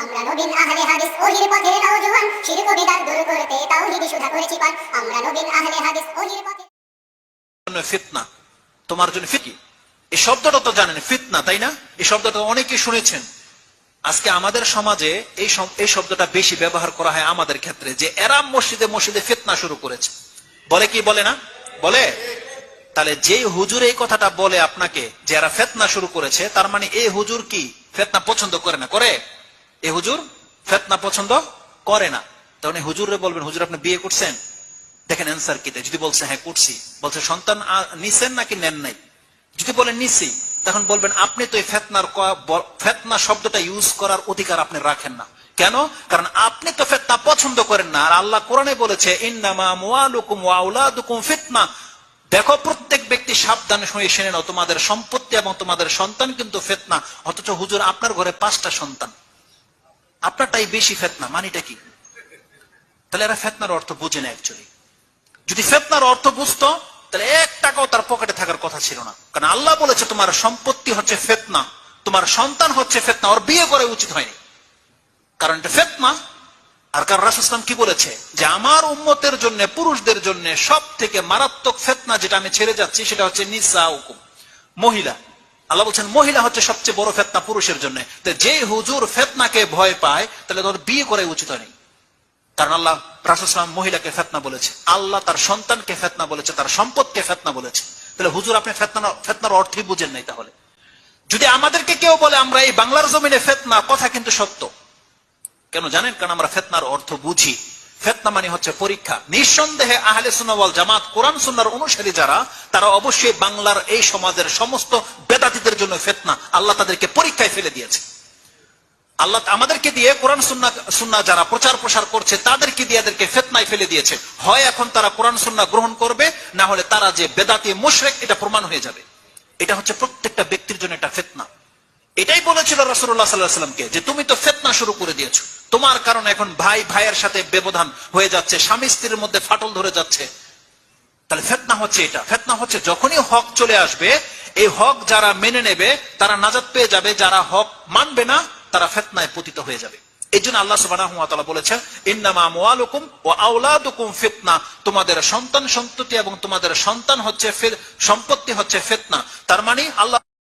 আমরা নবীন আহলে হাদিস ওহির পথের নওজোয়ান। শিরক ও বিদআত দূর করতে তাওহীদ সুধা করেছি পান আমরা নবীন আহলে হাদিস ওহির পথে ফিতনা। তোমার জন্য ফিকি এই শব্দটা তো জানেন, ফিতনা, তাই না? এই শব্দটা শুনেছেন। আজকে আমাদের সমাজে এই এই শব্দটা বেশি ব্যবহার করা হয় আমাদের ক্ষেত্রে, যে এরাম মসজিদে মসজিদে ফিতনা শুরু করেছে। বলে কি বলে না? বলে? তাহলে যে হুজুর এই কথাটা বলে আপনাকে, যে এরা ফেতনা শুরু করেছে, তার মানে এই হুজুর কি ফেতনা পছন্দ করে না? করে? এই হুজুর, ফেতনা পছন্দ করে না। তখন এই হুজুরে বলবেন, হুজুর, আপনি বিয়ে করছেন? দেখেন অ্যান্সার কি যদি বলছে হ্যাঁ করছি। বলছে, সন্তান নিছেন নাকি নেন নাই? যদি বলেন, নিছি, তখন বলবেন, আপনি তো এই ফেতনার ফেতনা শব্দটা ইউজ করার অধিকার আপনি রাখেন না। কেন? কারণ আপনি তো ফেতনা পছন্দ করেন না। আর আল্লাহ কোরআনে বলেছে ফিতনা। দেখো, প্রত্যেক ব্যক্তি সাবধান হয়ে শুনে নাও, তোমাদের সম্পত্তি এবং তোমাদের সন্তান কিন্তু ফেতনা। অথচ হুজুর, আপনার ঘরে পাঁচটা সন্তান। আপনারটাই বেশি ফেতনা, মানিটা কি? তাহলে এরা ফেতনার অর্থ বুঝে না অ্যাকচুয়ালি যদি ফেতনার অর্থ বুঝতো, তাহলে এক টাকাও তার পকেটে থাকার কথা ছিল না। কারণ আল্লাহ বলেছে, তোমার সম্পত্তি হচ্ছে ফেতনা, তোমার সন্তান হচ্ছে ফেতনা, ওর বিয়ে করে উচিত হয়নি। কারণ এটা ফেতনা। আর কারণ রাসুসলাম কি বলেছে? যে আমার উম্মতের জন্য, পুরুষদের জন্য সব থেকে মারাত্মক ফেতনা যেটা আমি ছেড়ে যাচ্ছি, সেটা হচ্ছে নিসা হুকুম মহিলা। আল্লাহ বলছেন, মহিলা হচ্ছে সবচেয়ে বড় ফেতনা পুরুষের জন্য। যে হুজুর ফেতনাকে ভয় পায়, তাহলে তোর বিয়ে করে উচিত হয়নি। কারণ আল্লাহ রাসুসলাম মহিলাকে ফেতনা বলেছে, আল্লাহ তার সন্তানকে ফেতনা বলেছে, তার সম্পদকে ফেতনা বলেছে। তাহলে হুজুর, আপনি ফেতনা, ফেতনার অর্থই বুঝেন নাই তাহলে। যদি আমাদেরকে কেউ বলে, আমরা এই বাংলার জমিনে ফেতনা, কথা কিন্তু সত্য। কেন জানেন? কারণ আমরা ফেতনার অর্থ বুঝি। ফেতনা মানে হচ্ছে পরীক্ষা। নিঃসন্দেহে আহলে সুনাওয়াল জামাত কোরআন সুন্নার অনুসারী যারা, তারা অবশ্যই বাংলার এই সমাজের সমস্ত বেদাতিদের জন্য ফেতনা আল্লাহ তাদেরকে পরীক্ষায় ফেলে দিয়েছে। আল্লাহ আমাদেরকে দিয়ে কোরআন সুন্না সুন্না যারা প্রচার প্রসার করছে, তাদেরকে দিয়ে এদেরকে ফেতনায় ফেলে দিয়েছে। হয় এখন তারা কোরআন সুন্না গ্রহণ করবে, না হলে তারা যে বেদাতি মুশরেক, এটা প্রমাণ হয়ে যাবে। এটা হচ্ছে প্রত্যেকটা ব্যক্তির জন্য একটা ফেতনা। এটাই বলেছিল রসুল্লাহ সাল্লাহ সাল্লামকে যে, তুমি তো ফেতনা শুরু করে দিয়েছ। তোমার কারণে এখন ভাই, ভাইয়ের সাথে ব্যবধান হয়ে যাচ্ছে, স্বামী স্ত্রীর মধ্যে ফাটল ধরে যাচ্ছে। তাহলে ফেতনা হচ্ছে এটা। ফেতনা হচ্ছে যখনই হক চলে আসবে, এই হক যারা মেনে নেবে, তারা নাজাত পেয়ে যাবে, যারা হক মানবে না, তারা ফেতনায় পতিত হয়ে যাবে। এই জন্য আল্লাহ তাআলা বলেছেন, ইন্নামা আমওয়ালুকুম ওয়া আওলাদুকুম ফিতনা। তোমাদের সন্তান সন্ততি এবং তোমাদের সন্তান হচ্ছে সম্পত্তি হচ্ছে ফেতনা। তার মানে আল্লাহ